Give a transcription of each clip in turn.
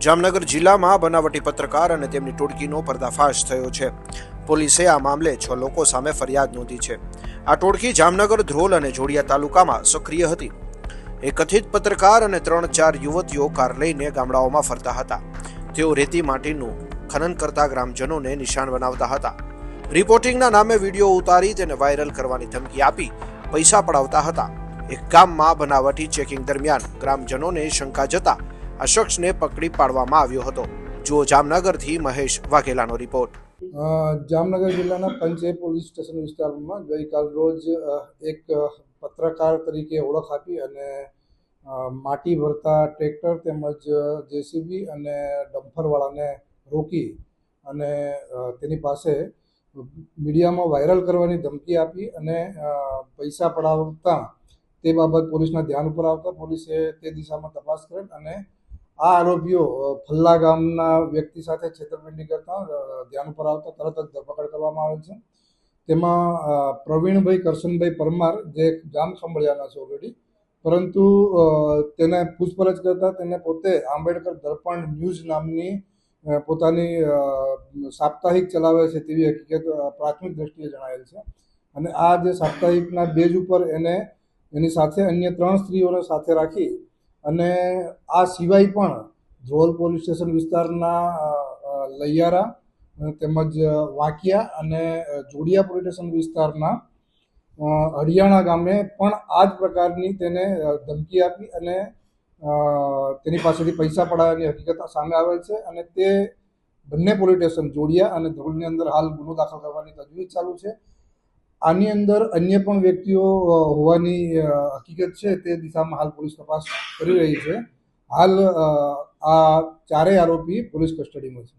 જામનગર જિલ્લામાં બનાવટી પત્રકાર અને તેમની ટોળકીનો પર્દાફાશ થયો છે. પોલીસે આ મામલે છ લોકો સામે ફરિયાદ નોંધી છે. આ ટોળકી જામનગર, ધ્રોલ અને જોડિયા તાલુકામાં સક્રિય હતી. એ કથિત પત્રકાર અને ત્રણ ચાર યુવતીઓ કાર લઈને ગામડાઓમાં ફરતા હતા. તેઓ રેતી માટીનું ખનન કરતા ગ્રામજનોને નિશાન બનાવતા હતા. રિપોર્ટિંગના નામે વીડિયો ઉતારી તેને વાયરલ કરવાની ધમકી આપી પૈસા પડાવતા હતા. એક ગામમાં બનાવટી ચેકિંગ દરમિયાન ગ્રામજનોને શંકા જતા આ પકડી પાડવામાં આવ્યો હતો. જુઓ જામનગરથી મહેશ વાઘેલાનો રિપોર્ટ. જામનગર જિલ્લાના પંચે પોલીસ સ્ટેશન વિસ્તારમાં ગઈકાલ રોજ એક પત્રકાર તરીકે ઓળખ આપી અને માટી ભરતા ટ્રેક્ટર તેમજ જેસીબી અને ડમ્ફરવાળાને રોકી અને તેની પાસે મીડિયામાં વાયરલ કરવાની ધમકી આપી અને પૈસા પડાવતા તે બાબત પોલીસના ધ્યાન ઉપર આવતા પોલીસે તે દિશામાં તપાસ કરી અને આ આરોપીઓ ફલ્લા ગામના વ્યક્તિ સાથે છેતરપિંડી કરતા ધ્યાન ઉપર આવતા તરત જ ધરપકડ કરવામાં આવે છે. તેમાં પ્રવીણભાઈ કરશનભાઈ પરમાર, જે ગામ સંભળ્યાના છે ઓલરેડી પરંતુ તેને પૂછપરછ કરતા તેને પોતે આંબેડકર દર્પણ ન્યૂઝ નામની પોતાની સાપ્તાહિક ચલાવે છે તેવી હકીકત પ્રાથમિક દ્રષ્ટિએ જણાયેલ છે. અને આ જે સાપ્તાહિકના બેજ ઉપર એને, એની સાથે અન્ય ત્રણ સ્ત્રીઓને સાથે રાખી અને આ સિવાય પણ ધ્રોલ પોલીસ સ્ટેશન વિસ્તારના લૈયારા તેમજ વાંકિયા અને જોડિયા પોલીસ સ્ટેશન વિસ્તારના હરિયાણા ગામે પણ આ જ પ્રકારની તેને ધમકી આપી અને તેની પાસેથી પૈસા પડાવવાની હકીકત સામે આવેલ છે અને તે બંને પોલીસ સ્ટેશન, જોડિયા અને ધ્રોલની અંદર હાલ ગુનો દાખલ કરવાની તજવીજ ચાલુ છે. આની અંદર અન્ય પણ વ્યક્તિઓ હોવાની હકીકત છે, તે દિશામાં હાલ પોલીસ તપાસ કરી રહી છે. હાલ આ ચારેય આરોપી પોલીસ કસ્ટડીમાં છે.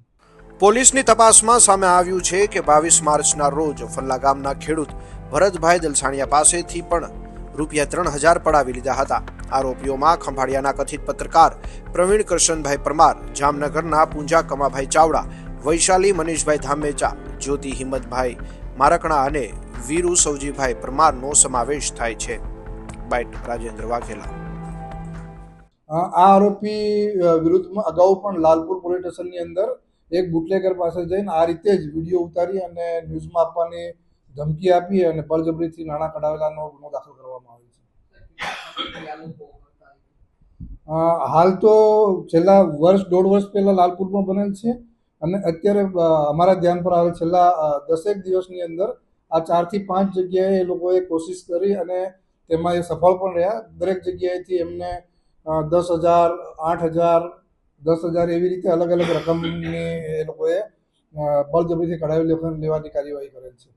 પોલીસની તપાસમાં સામે આવ્યું છે કે બાવીસ માર્ચના રોજ ફલ્લા ગામના ખેડૂત ભરતભાઈ દલસાણિયા પાસેથી પણ રૂપિયા ત્રણ હજાર પડાવી લીધા હતા. આરોપીઓમાં ખંભાળિયાના કથિત પત્રકાર પ્રવીણ કરશનભાઈ પરમાર, જામનગરના પૂંજા કમાભાઈ ચાવડા, વૈશાલી મનીષભાઈ ધામેચા જ્યોતિ હિંમતભાઈ મારકણા અને વીરુ સૌજીભાઈ પરમારનો સમાવેશ થાય છે. બાઇટ રાજેન્દ્ર વાઘેલા. આ આરોપી વિરુદ્ધમાં અગાઉ પણ લાલપુર પોલીસ સ્ટેશનની અંદર એક બુટલેગર પાસે જઈને આ રીતે જ વીડિયો ઉતારી અને ન્યૂઝમાં આપવાની ધમકી આપી અને બળજબરીથી નાણાં કઢાવેલાનો ગુનો દાખલ કરવામાં આવ્યો છે. હાલ તો છેલ્લા વર્ષ, દોઢ વર્ષ પહેલાં લાલપુરમાં બનેલ છે. અને અત્યારે અમારા ધ્યાન પર આવેલ છેલ્લા દસેક દિવસની અંદર આ ચારથી પાંચ જગ્યાએ એ લોકોએ કોશિશ કરી અને તેમાં એ સફળ પણ રહ્યા. દરેક જગ્યાએથી એમને દસ હજાર, આઠ હજાર, દસ હજાર એવી રીતે અલગ અલગ રકમની એ લોકોએ બળજબરીથી કઢાવી લેવાની કાર્યવાહી કરેલ છે.